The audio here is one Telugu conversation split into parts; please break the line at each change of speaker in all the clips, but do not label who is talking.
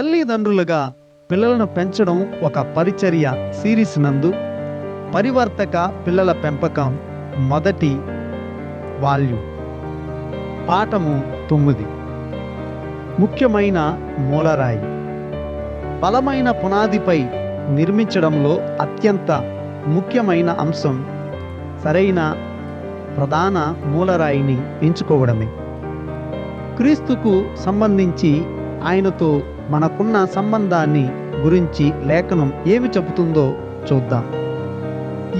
తల్లిదండ్రులుగా పిల్లలను పెంచడం ఒక పరిచర్య సిరీస్ నందు. పరివర్తక పిల్లల పెంపకం మొదటి వాల్యూ పాఠము తొమ్మిది. ముఖ్యమైన మూలరాయి. బలమైన పునాదిపై నిర్మించడంలో అత్యంత ముఖ్యమైన అంశం సరైన ప్రధాన మూలరాయిని ఎంచుకోవడమే. క్రీస్తుకు సంబంధించి ఆయనతో మనకున్న సంబంధాన్ని గురించి లేఖనం ఏమి చెబుతుందో చూద్దాం.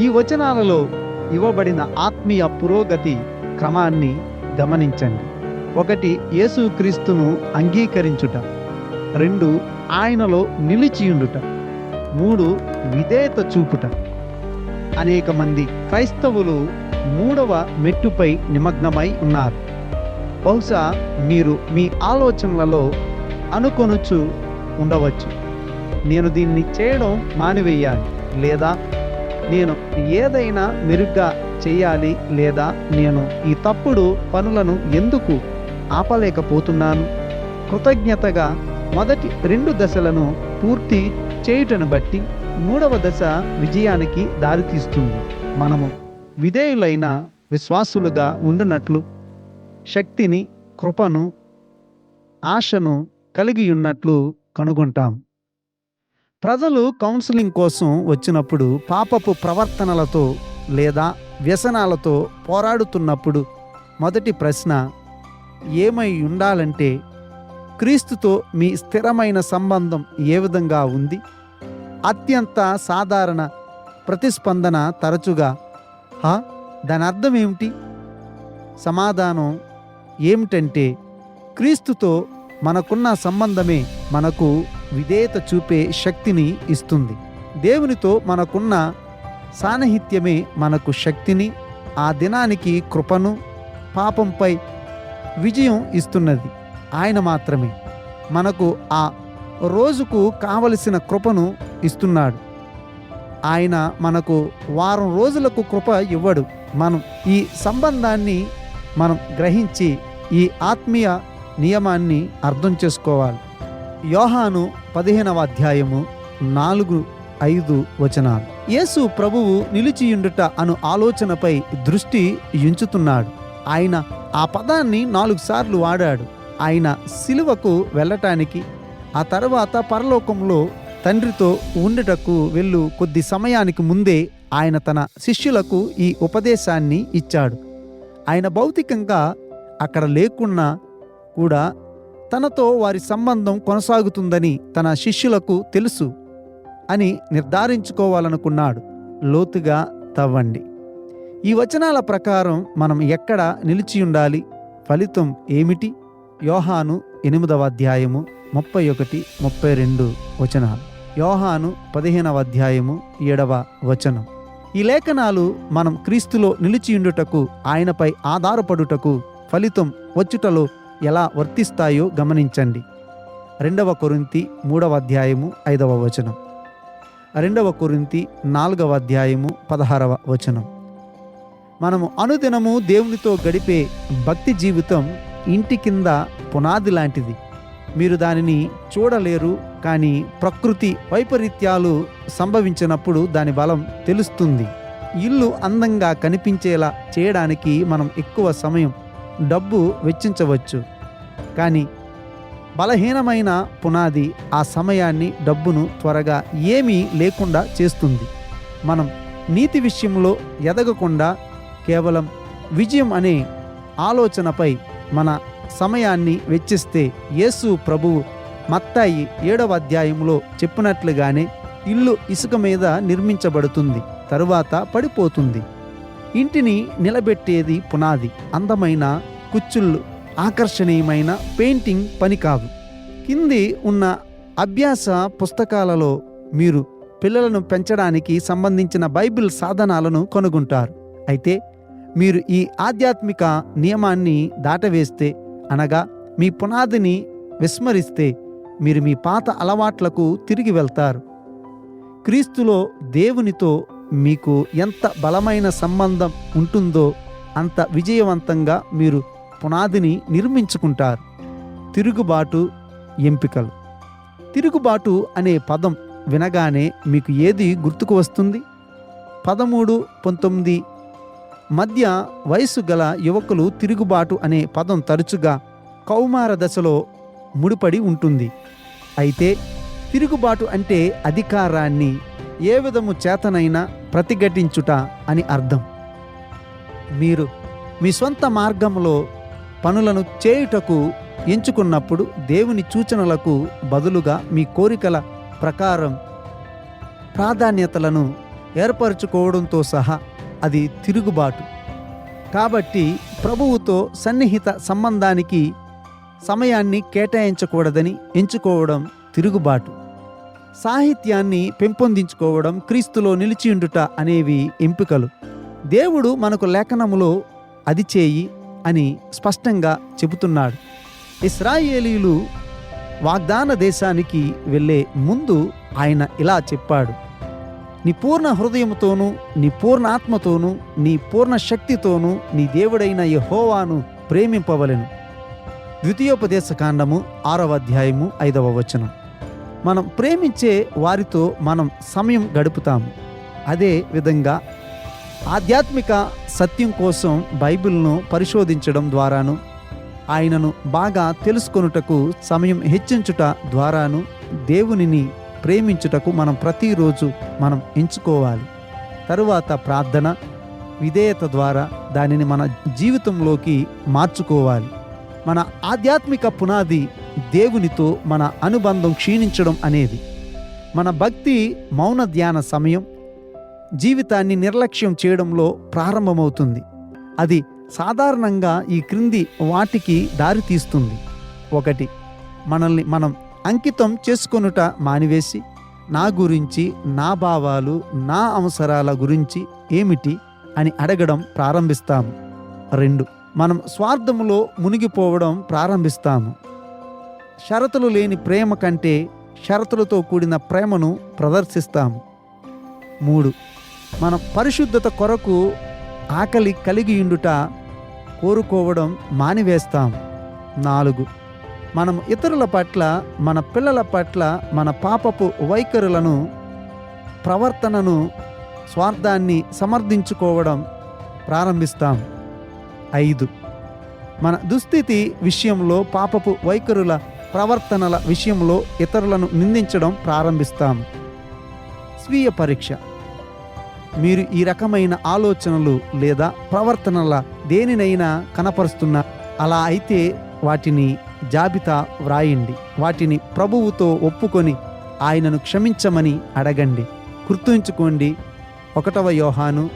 ఈ వచనాలలో ఇవ్వబడిన ఆత్మీయ పురోగతి క్రమాన్ని గమనించండి. ఒకటి యేసుక్రీస్తును అంగీకరించుట. రెండు ఆయనలో నిలిచియుండుట. మూడు విధేయత చూపుట. అనేక మంది క్రైస్తవులు మూడవ మెట్టుపై నిమగ్నమై ఉన్నారు. బహుశా మీరు మీ ఆలోచనలలో అనుకొనుచు ఉండవచ్చు. నేను దీన్ని చేయడం మానివేయాలి లేదా నేను ఏదైనా మెరుగ్గా చేయాలి లేదా నేను ఈ తప్పుడు పనులను ఎందుకు ఆపలేకపోతున్నాను? కృతజ్ఞతగా మొదటి రెండు దశలను పూర్తి చేయుటను బట్టి మూడవ దశ విజయానికి దారితీస్తుంది. మనము విధేయులైన విశ్వాసులుగా ఉండునట్లు శక్తిని కృపను ఆశను కలిగి ఉన్నట్లు కనుగొంటాం. ప్రజలు కౌన్సిలింగ్ కోసం వచ్చినప్పుడు పాపపు ప్రవర్తనలతో లేదా వ్యసనాలతో పోరాడుతున్నప్పుడు మొదటి ప్రశ్న ఏమై ఉండాలంటే క్రీస్తుతో మీ స్థిరమైన సంబంధం ఏ విధంగా ఉంది? అత్యంత సాధారణ ప్రతిస్పందన తరచుగా హా దాని అర్థం ఏమిటి సమాధానం ఏమిటంటే క్రీస్తుతో మనకున్న సంబంధమే మనకు విధేయత చూపే శక్తిని ఇస్తుంది. దేవునితో మనకున్న సాన్నిహిత్యమే మనకు శక్తిని ఆ దినానికి కృపను పాపంపై విజయం ఇస్తున్నది. ఆయన మాత్రమే. మనకు ఆ రోజుకు కావలసిన కృపను ఇస్తున్నాడు. ఆయన మనకు వారం రోజులకు కృప ఇవ్వడు. మనం ఈ సంబంధాన్ని మనం గ్రహించి ఈ ఆత్మీయ నియమాన్ని అర్థం చేసుకోవాలి. యోహాను పదిహేనవ అధ్యాయము నాలుగు ఐదు వచనాలు. యేసు ప్రభువు నిలిచియుండుట అను ఆలోచనపై దృష్టి ఎంచుతున్నాడు ఆయన ఆ పదాన్ని నాలుగు సార్లు వాడాడు. ఆయన సిలువకు వెళ్ళటానికి ఆ తర్వాత పరలోకంలో తండ్రితో ఉండటకు వెళ్ళు కొద్ది సమయానికి ముందే ఆయన తన శిష్యులకు ఈ ఉపదేశాన్ని ఇచ్చాడు. ఆయన భౌతికంగా అక్కడ లేకున్నా కూడా తనతో వారి సంబంధం కొనసాగుతుందని తన శిష్యులకు తెలుసు అని నిర్ధారించుకోవాలనుకున్నాడు. లోతుగా తవ్వండి. ఈ వచనాల ప్రకారం మనం ఎక్కడ నిలిచి ఉండాలి? ఫలితం ఏమిటి? యోహాను ఎనిమిదవ అధ్యాయము ముప్పై ఒకటి ముప్పై రెండు వచనాలు. యోహాను పదిహేనవ అధ్యాయము ఏడవ వచనం. ఈ లేఖనాలు మనం క్రీస్తులో నిలిచియుండుటకు ఆయనపై ఆధారపడుటకు ఫలితం వచ్చుటలో ఎలా వర్తిస్తాయో గమనించండి. రెండవ కొరింతి మూడవ అధ్యాయము ఐదవ వచనం. రెండవ కొరింతి నాలుగవ అధ్యాయము పదహారవ వచనం. మనము అనుదినము దేవునితో గడిపే భక్తి జీవితం ఇంటి కింద పునాది లాంటిది. మీరు దానిని చూడలేరు కానీ ప్రకృతి వైపరీత్యాలు సంభవించినప్పుడు దాని బలం తెలుస్తుంది. ఇల్లు అందంగా కనిపించేలా చేయడానికి మనం ఎక్కువ సమయం డబ్బు వెచ్చించవచ్చు. కానీ బలహీనమైన పునాది ఆ సమయాన్ని డబ్బును త్వరగా ఏమీ లేకుండా చేస్తుంది. మనం నీతి విషయంలో ఎదగకుండా కేవలం విజయం అనే ఆలోచనపై మన సమయాన్ని వెచ్చిస్తే యేసు ప్రభువు మత్తాయి ఏడవ అధ్యాయంలో చెప్పినట్లుగానే ఇల్లు ఇసుక మీద నిర్మించబడుతుంది తరువాత పడిపోతుంది. ఇంటిని నిలబెట్టేది పునాది అందమైన కుచ్చుళ్ళు ఆకర్షణీయమైన పెయింటింగ్ పని కాదు. కింది ఉన్న అభ్యాస పుస్తకాలలో మీరు పిల్లలను పెంచడానికి సంబంధించిన బైబిల్ సాధనాలను కనుగొంటారు. అయితే మీరు ఈ ఆధ్యాత్మిక నియమాన్ని దాటవేస్తే అనగా మీ పునాదిని విస్మరిస్తే మీరు మీ పాత అలవాట్లకు తిరిగి వెళ్తారు. క్రీస్తులో దేవునితో మీకు ఎంత బలమైన సంబంధం ఉంటుందో అంత విజయవంతంగా మీరు పునాదిని నిర్మించుకుంటారు. తిరుగుబాటు ఎంపికలు. తిరుగుబాటు అనే పదం వినగానే మీకు ఏది గుర్తుకు వస్తుంది? పదమూడు పంతొమ్మిది. మధ్య వయసు గల యువకులు తిరుగుబాటు అనే పదం తరచుగా కౌమార దశలో ముడిపడి ఉంటుంది. అయితే తిరుగుబాటు అంటే అధికారాన్ని ఏ విధము చేతనైనా ప్రతిఘటించుట అని అర్థం. మీరు మీ సొంత మార్గంలో పనులను చేయుటకు ఎంచుకున్నప్పుడు దేవుని సూచనలకు బదులుగా మీ కోరికల ప్రకారం ప్రాధాన్యతలను ఏర్పరచుకోవడంతో సహా అది తిరుగుబాటు. కాబట్టి ప్రభువుతో సన్నిహిత సంబంధానికి సమయాన్ని కేటాయించకూడదని ఎంచుకోవడం తిరుగుబాటు. సాహిత్యాన్ని పెంపొందించుకోవడం క్రీస్తులో నిలిచియుండుట అనేవి ఎంపికలు. దేవుడు మనకు లేఖనములో అది చేయి అని స్పష్టంగా చెబుతున్నాడు. ఇస్రాయేలీలు వాగ్దాన దేశానికి వెళ్ళే ముందు ఆయన ఇలా చెప్పాడు. నీ పూర్ణ హృదయముతోనూ నీ పూర్ణ ఆత్మతోనూ నీ పూర్ణ శక్తితోనూ నీ దేవుడైన యహోవాను ప్రేమింపవలెను. ద్వితీయోపదేశ కాండము ఆరవ అధ్యాయము ఐదవ వచనం. మనం ప్రేమించే వారితో మనం సమయం గడుపుతాము అదే విధంగా ఆధ్యాత్మిక సత్యం కోసం బైబిల్ను పరిశోధించడం ద్వారాను ఆయనను బాగా తెలుసుకొనుటకు సమయం హెచ్చించుట ద్వారాను దేవునిని ప్రేమించుటకు మనం ప్రతిరోజు మనం ఎంచుకోవాలి. తరువాత ప్రార్థన విధేయత ద్వారా దానిని మన జీవితంలోకి మార్చుకోవాలి. మన ఆధ్యాత్మిక పునాది దేవునితో మన అనుబంధం క్షీణించడం అనేది. మన భక్తి మౌన ధ్యాన సమయం జీవితాన్ని నిర్లక్ష్యం చేయడంలో ప్రారంభమవుతుంది. అది సాధారణంగా ఈ క్రింది వాటికి దారితీస్తుంది. ఒకటి మనల్ని మనం అంకితం చేసుకొనుట మానివేసి నా గురించి నా భావాలు నా అవసరాల గురించి ఏమిటి అని అడగడం ప్రారంభిస్తాము. రెండు మనం స్వార్థములో మునిగిపోవడం ప్రారంభిస్తాము. షరతులు లేని ప్రేమ కంటే షరతులతో కూడిన ప్రేమను ప్రదర్శిస్తాము. మూడు మనం పరిశుద్ధత కొరకు ఆకలి కలిగి ఉండుట కోరుకోవడం మానివేస్తాం నాలుగు మనం ఇతరుల పట్ల మన పిల్లల పట్ల మన పాపపు వైఖరులను ప్రవర్తనను స్వార్థాన్ని సమర్థించుకోవడం ప్రారంభిస్తాం ఐదు మన దుస్థితి విషయంలో పాపపు వైఖరుల ప్రవర్తనల విషయంలో ఇతరులను నిందించడం ప్రారంభిస్తాం. స్వీయ పరీక్ష. మీరు ఈ రకమైన ఆలోచనలు లేదా ప్రవర్తనల దేనినైనా కనపరుస్తున్న అలా అయితే వాటిని జాబితా వ్రాయండి. వాటిని ప్రభువుతో ఒప్పుకొని ఆయనను క్షమించమని అడగండి. గుర్తుంచుకోండి ఒకటవ యోహాను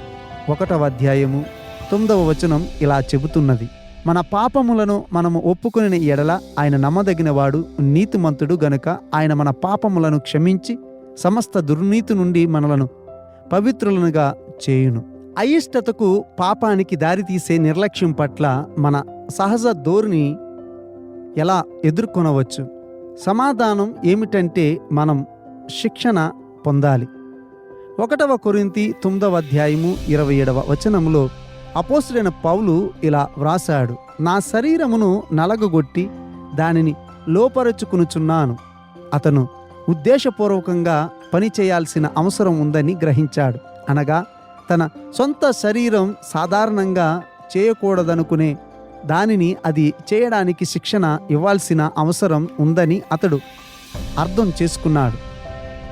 ఒకటవ అధ్యాయము తొమ్మిదవ వచనం ఇలా చెబుతున్నది. మన పాపములను మనము ఒప్పుకుని ఎడల ఆయన నమ్మదగినవాడు నీతిమంతుడు గనుక ఆయన మన పాపములను క్షమించి సమస్త దుర్నీతి నుండి మనలను పవిత్రులనుగా చేయును. అయిష్టతకు పాపానికి దారితీసే నిర్లక్ష్యం పట్ల మన సహజ ధోరణి ఎలా ఎదుర్కొనవచ్చు? సమాధానం ఏమిటంటే మనం శిక్షణ పొందాలి. ఒకటవ కొరింతి తొమ్మిదవ అధ్యాయము ఇరవై ఏడవ వచనములో అపోస్తుడైన పౌలు ఇలా వ్రాసాడు నా శరీరమును నలగగొట్టి దానిని లోపరుచుకునుచున్నాను. అతను ఉద్దేశపూర్వకంగా పని చేయాల్సిన అవసరం ఉందని గ్రహించాడు. అనగా తన సొంత శరీరం సాధారణంగా చేయకూడదనుకునే దానిని అది చేయడానికి శిక్షణ ఇవ్వాల్సిన అవసరం ఉందని అతడు అర్థం చేసుకున్నాడు.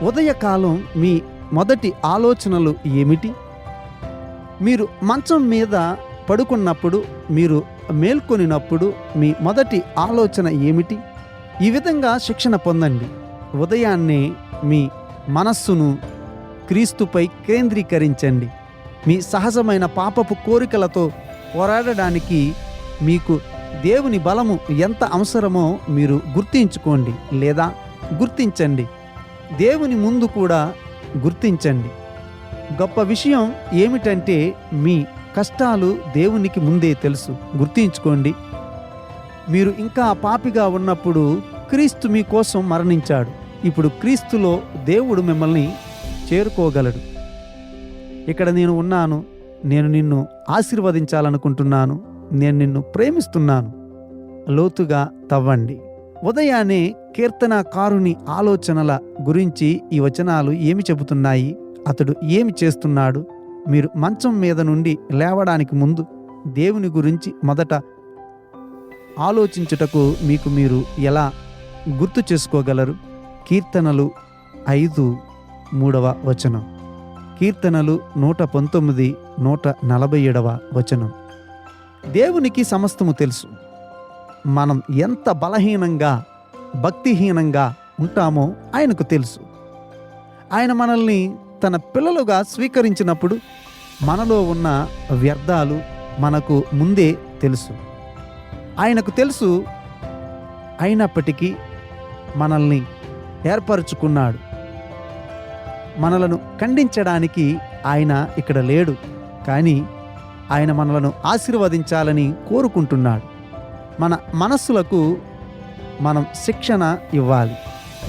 ఉదయకాలం మీ మొదటి ఆలోచనలు ఏమిటి? మీరు మంచం మీద పడుకున్నప్పుడు మీరు మేల్కొనినప్పుడు మీ మొదటి ఆలోచన ఏమిటి? ఈ విధంగా శిక్షణ పొందండి. ఉదయాన్నే మీ మనస్సును క్రీస్తుపై కేంద్రీకరించండి. మీ సహజమైన పాపపు కోరికలతో పోరాడడానికి మీకు దేవుని బలము ఎంత అవసరమో మీరు గుర్తించుకోండి లేదా గుర్తించండి. దేవుని ముందు కూడా గుర్తించండి. గొప్ప విషయం ఏమిటంటే మీ కష్టాలు దేవునికి ముందే తెలుసు. గుర్తించుకోండి. మీరు ఇంకా పాపిగా ఉన్నప్పుడు క్రీస్తు మీ కోసం మరణించాడు. ఇప్పుడు క్రీస్తులో దేవుడు మిమ్మల్ని చేరుకోగలడు. ఇక్కడ నేను ఉన్నాను. నేను నిన్ను ఆశీర్వదించాలనుకుంటున్నాను. నేను నిన్ను ప్రేమిస్తున్నాను. లోతుగా తవ్వండి. ఉదయాన్నే కీర్తనకారుని ఆలోచనల గురించి ఈ వచనాలు ఏమి చెబుతున్నాయి? అతడు ఏమి చేస్తున్నాడు? మీరు మంచం మీద నుండి లేవడానికి ముందు దేవుని గురించి మొదట ఆలోచించుటకు మీకు మీరు ఎలా గుర్తు చేసుకోగలరు? కీర్తనలు ఐదు మూడవ వచనం. కీర్తనలు నూట పంతొమ్మిది నూట నలభై ఏడవ వచనం. దేవునికి సమస్తము తెలుసు. మనం ఎంత బలహీనంగా భక్తిహీనంగా ఉంటామో ఆయనకు తెలుసు. ఆయన మనల్ని తన పిల్లలుగా స్వీకరించినప్పుడు మనలో ఉన్న వ్యర్థాలు మనకు ముందే తెలుసు. ఆయనకు తెలుసు అయినప్పటికీ మనల్ని ఏర్పరచుకున్నాడు. మనలను ఖండించడానికి ఆయన ఇక్కడ లేడు. కానీ ఆయన మనలను ఆశీర్వదించాలని కోరుకుంటున్నాడు. మన మనస్సులకు మనం శిక్షణ ఇవ్వాలి.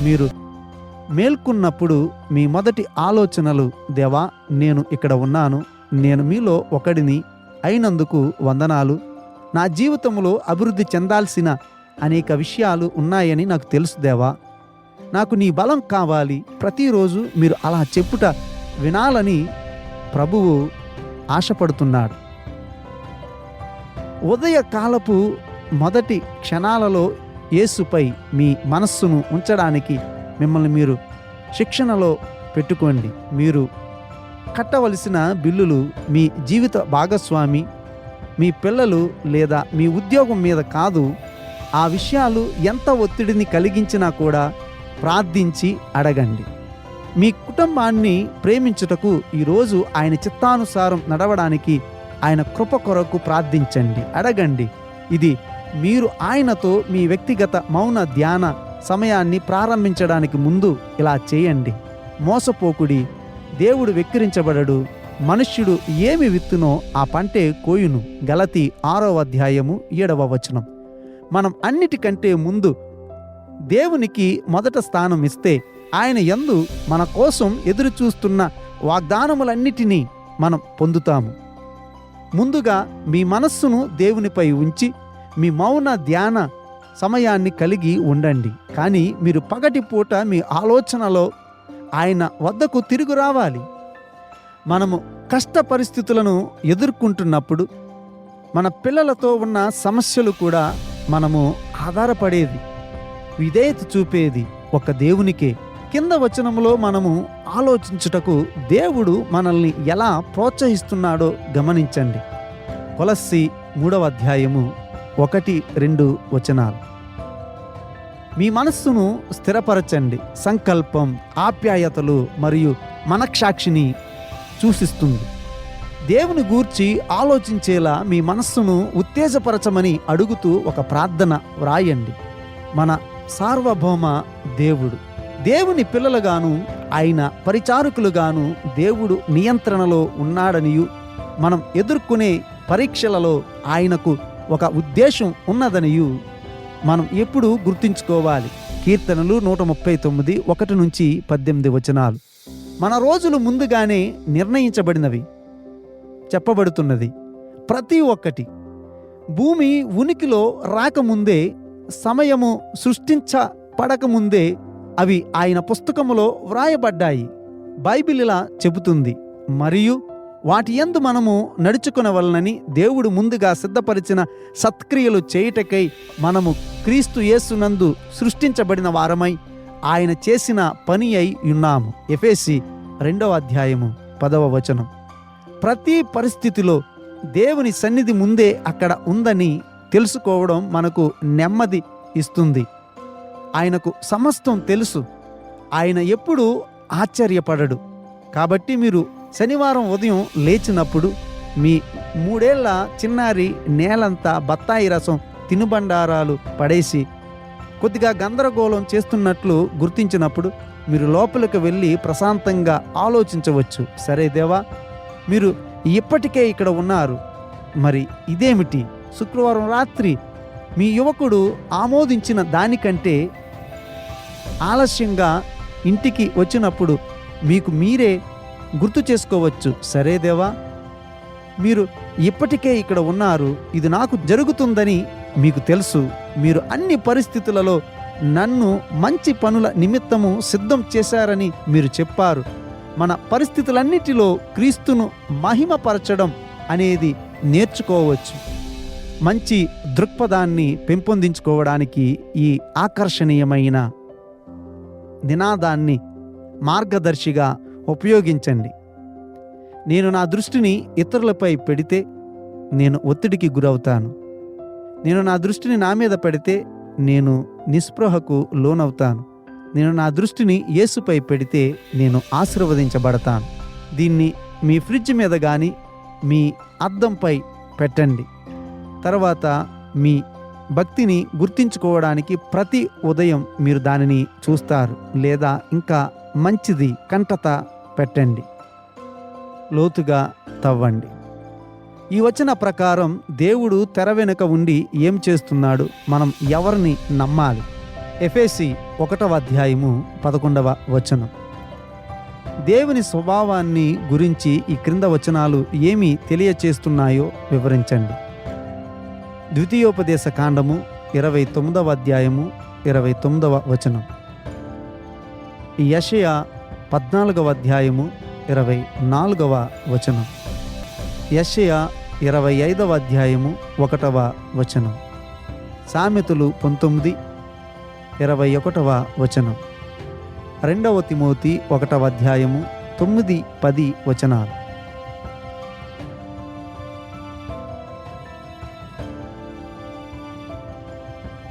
మీరు మేల్కొన్నప్పుడు మీ మొదటి ఆలోచనలు దేవా నేను ఇక్కడ ఉన్నాను. నేను మీలో ఒకడిని అయినందుకు వందనాలు. నా జీవితంలో అభివృద్ధి చెందాల్సిన అనేక విషయాలు ఉన్నాయని నాకు తెలుసు దేవా. నాకు నీ బలం కావాలి. ప్రతిరోజు మీరు అలా చెప్పుట వినాలని ప్రభువు ఆశపడుతున్నాడు. ఉదయకాలపు మొదటి క్షణాలలో యేసుపై మీ మనస్సును ఉంచడానికి మిమ్మల్ని మీరు శిక్షణలో పెట్టుకోండి. మీరు కట్టవలసిన బిల్లులు మీ జీవిత భాగస్వామి మీ పిల్లలు లేదా మీ ఉద్యోగం మీద కాదు ఆ విషయాలు ఎంత ఒత్తిడిని కలిగించినా కూడా ప్రార్థించి అడగండి. మీ కుటుంబాన్ని ప్రేమించుటకు ఈరోజు ఆయన చిత్తానుసారం నడవడానికి ఆయన కృప కొరకు ప్రార్థించండి అడగండి. ఇది మీరు ఆయనతో మీ వ్యక్తిగత మౌన ధ్యాన సమయాన్ని ప్రారంభించడానికి ముందు ఇలా చేయండి. మోసపోకుడి దేవుడు వెక్కిరించబడడు మనుష్యుడు ఏమి విత్తునో ఆ పంటే కోయును. గలతి ఆరో అధ్యాయము ఏడవ వచనం. మనం అన్నిటికంటే ముందు దేవునికి మొదట స్థానం ఇస్తే ఆయన యందు మన కోసం ఎదురు చూస్తున్న వాగ్దానములన్నిటినీ మనం పొందుతాము. ముందుగా మీ మనస్సును దేవునిపై ఉంచి మీ మౌన ధ్యాన సమయాన్ని కలిగి ఉండండి. కానీ మీరు పగటిపూట మీ ఆలోచనలో ఆయన వద్దకు తిరిగి రావాలి. మనము కష్ట పరిస్థితులను ఎదుర్కొంటున్నప్పుడు మన పిల్లలతో ఉన్న సమస్యలు కూడా మనము ఆధారపడేది విధేయత చూపేది ఒక దేవునికే. కింద వచనంలో మనము ఆలోచించుటకు దేవుడు మనల్ని ఎలా ప్రోత్సహిస్తున్నాడో గమనించండి. కొలస్సి మూడవ అధ్యాయము ఒకటి రెండు వచనాలు. మీ మనస్సును స్థిరపరచండి. సంకల్పం ఆప్యాయతలు మరియు మనక్షాక్షిని సూచిస్తుంది. దేవుని గూర్చి ఆలోచించేలా మీ మనస్సును ఉత్తేజపరచమని అడుగుతూ ఒక ప్రార్థన వ్రాయండి. మన సార్వభౌమ దేవుడు. దేవుని పిల్లలుగాను ఆయన పరిచారకులుగాను దేవుడు నియంత్రణలో ఉన్నాడనియు మనం ఎదుర్కొనే పరీక్షలలో ఆయనకు ఒక ఉద్దేశం ఉన్నదనియు మనం ఎప్పుడు గుర్తుంచుకోవాలి. కీర్తనలు నూట ముప్పై తొమ్మిది ఒకటి నుంచి పద్దెనిమిది వచనాలు. మన రోజులు ముందుగానే నిర్ణయించబడినవి చెప్పబడుతున్నది. ప్రతి ఒక్కటి భూమి ఉనికిలో రాకముందే సమయము సృష్టించబడకముందే అవి ఆయన పుస్తకములో వ్రాయబడ్డాయి. బైబిల్ ఇలా చెబుతుంది. మరియు వాటి యందు మనము నడుచుకునవలనని దేవుడు ముందుగా సిద్ధపరిచిన సత్క్రియలు చేయుటకై మనము క్రీస్తు యేసునందు సృష్టించబడిన వారమై ఆయన చేసిన పని అయి ఉన్నాము. ఎఫేసి రెండవ అధ్యాయము పదవ వచనం. ప్రతి పరిస్థితిలో దేవుని సన్నిధి ముందే అక్కడ ఉందని తెలుసుకోవడం మనకు నెమ్మది ఇస్తుంది. ఆయనకు సమస్తం తెలుసు. ఆయన ఎప్పుడూ ఆశ్చర్యపడడు. కాబట్టి మీరు శనివారం ఉదయం లేచినప్పుడు మీ మూడేళ్ళ చిన్నారి నేలంతా బత్తాయి రసం తినుబండారాలు పడేసి కొద్దిగా గందరగోళం చేస్తున్నట్లు గుర్తించినప్పుడు మీరు లోపలికి వెళ్ళి ప్రశాంతంగా ఆలోచించవచ్చు. సరే దేవా మీరు ఇప్పటికే ఇక్కడ ఉన్నారు. మరి ఇదేమిటి? శుక్రవారం రాత్రి మీ యువకుడు ఆమోదించిన దానికంటే ఆలస్యంగా ఇంటికి వచ్చినప్పుడు మీకు మీరే గుర్తు చేసుకోవచ్చు. సరే దేవా మీరు ఇప్పటికే ఇక్కడ ఉన్నారు. ఇది నాకు జరుగుతుందని మీకు తెలుసు. మీరు అన్ని పరిస్థితులలో నన్ను మంచి పనుల నిమిత్తము సిద్ధం చేశారని మీరు చెప్పారు. మన పరిస్థితులన్నిటిలో క్రీస్తును మహిమపరచడం అనేది నేర్చుకోవచ్చు. మంచి దృక్పథాన్ని పెంపొందించుకోవడానికి ఈ ఆకర్షణీయమైన నినాదాన్ని మార్గదర్శిగా ఉపయోగించండి. నేను నా దృష్టిని ఇతరులపై పెడితే నేను ఒత్తిడికి గురవుతాను. నేను నా దృష్టిని నా మీద పెడితే నేను నిస్పృహకు లోనవుతాను. నేను నా దృష్టిని యేసుపై పెడితే నేను ఆశీర్వదించబడతాను. దీన్ని మీ ఫ్రిడ్జ్ మీద కానీ మీ అద్దంపై పెట్టండి. తర్వాత మీ భక్తిని గుర్తించుకోవడానికి ప్రతి ఉదయం మీరు దానిని చూస్తారు. లేదా ఇంకా మంచిది కంటత పెట్టండి. లోతుగా తవ్వండి. ఈ వచన ప్రకారం దేవుడు తెర వెనుక ఉండి ఏం చేస్తున్నాడు? మనం ఎవరిని నమ్మాలి? ఎఫేసి ఒకటవ అధ్యాయము పదకొండవ వచనం. దేవుని స్వభావాన్ని గురించి ఈ క్రింద వచనాలు ఏమి తెలియచేస్తున్నాయో వివరించండి. ద్వితీయోపదేశ కాండము ఇరవై తొమ్మిదవ అధ్యాయము ఇరవై తొమ్మిదవ వచనం. యషయ పద్నాలుగవ అధ్యాయము ఇరవై నాలుగవ వచనం. యషయ ఇరవై ఐదవ అధ్యాయము ఒకటవ వచనం. సామెతలు పంతొమ్మిది ఇరవై ఒకటవ వచనం. రెండవ తిమోతి ఒకటవ అధ్యాయము తొమ్మిది పది వచనాలు.